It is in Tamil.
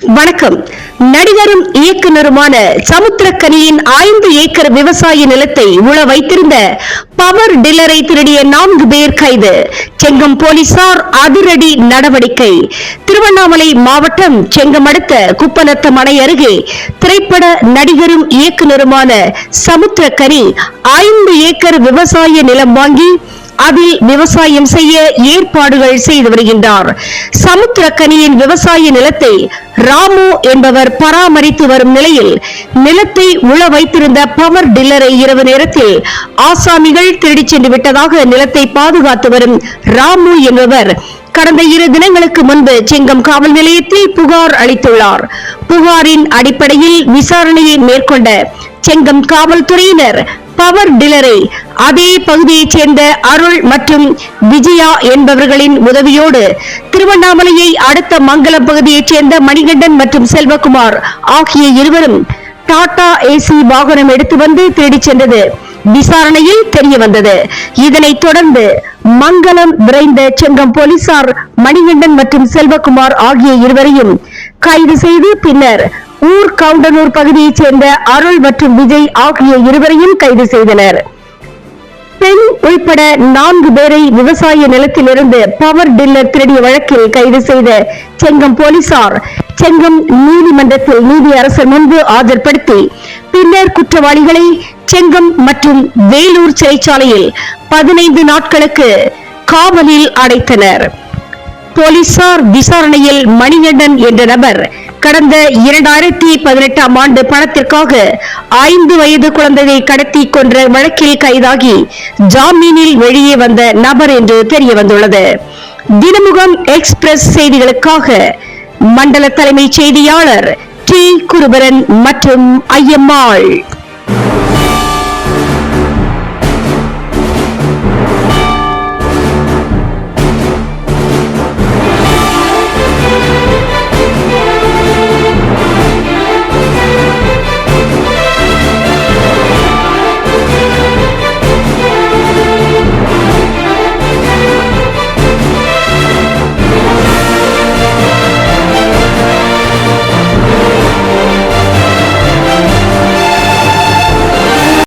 வணக்கம். நடிகரும் இயக்குனருமான சமுத்திரக்கனியின் ஐந்து ஏக்கர் விவசாய நிலத்தை உழ வைத்திருந்த பவர் டில்லரை திருடிய நான்கு பேர் கைது. செங்கம் போலீசார் அதிரடி நடவடிக்கை. திருவண்ணாமலை மாவட்டம் செங்கம் அடுத்த குப்பநத்தம் அணை அருகே திரைப்பட நடிகரும் இயக்குனருமான சமுத்திரக்கனி ஐந்து ஏக்கர் விவசாய நிலம் வாங்கி அதில் விவசாயம் செய்ய ஏற்பாடுகள் செய்து வருகின்றார். சமுத்திரக்கனியின் விவசாய நிலத்தை ராமு என்பவர் பராமரித்து வரும் நிலையில் நிலத்தை உழ வைத்திருந்த பவர் டில்லரை இரவு நேரத்தில் ஆசாமிகள் திருடிச் சென்று விட்டதாக நிலத்தை பாதுகாத்து வரும் ராமு என்பவர் கடந்த இரு தினங்களுக்கு முன்பு செங்கம் காவல் நிலையத்தில் புகார் அளித்துள்ளார். புகாரின் அடிப்படையில் விசாரணையை மேற்கொண்ட செங்கம் காவல்துறையினர் பவர் டிலரை அதே பகுதியைச் சேர்ந்த அருள் மற்றும் விஜயா என்பவர்களின் உதவியோடு திருவண்ணாமலையை அடுத்த மங்கலம் பகுதியைச் சேர்ந்த மணிகண்டன் மற்றும் செல்வகுமார் ஆகிய இருவரும் டாடா ஏசி வாகனம் எடுத்து வந்து தேடிச் சென்றது. விசாரணையில் தெரிய வந்தது. இதனைத் தொடர்ந்து மங்களம் விரைந்த செங்கம் போலீசார் மணிகண்டன் மற்றும் செல்வகுமார் ஆகிய இருவரையும் கைது செய்து பின்னர் ஊர் கவுண்டனூர் பகுதியைச் சேர்ந்த அருள் மற்றும் விஜய் ஆகிய இருவரையும் கைது செய்தனர். பெண் உள்பட நான்கு பேரை விவசாய நிலத்திலிருந்து பவர் டில்லர் திருடிய வழக்கில் கைது செய்த செங்கம் போலீசார். செங்கம் நீதிமன்றத்தில் நீதி அரசர் முன்பு ஆஜர்படுத்தி பின்னர் குற்றவாளிகளை செங்கம் மற்றும் வேலூர் சிறைச்சாலையில் பதினைந்து நாட்களுக்கு காவலில் அடைத்தனர். போலீசார் விசாரணையில் மணிகண்டன் என்ற நபர் கடந்த இரண்டாயிரத்தி பதினெட்டாம் ஆண்டு பணத்திற்காக ஐந்து வயது குழந்தையை கடத்தி கொன்ற வழக்கில் கைதாகி ஜாமீனில் வெளியே வந்த நபர் என்று தெரிய வந்துள்ளது தினமுகம் எக்ஸ்பிரஸ் செய்திகளுக்காக மண்டல தலைமைச் செய்தியாளர் டி. குருபரன் மற்றும் ஐயம்மாள்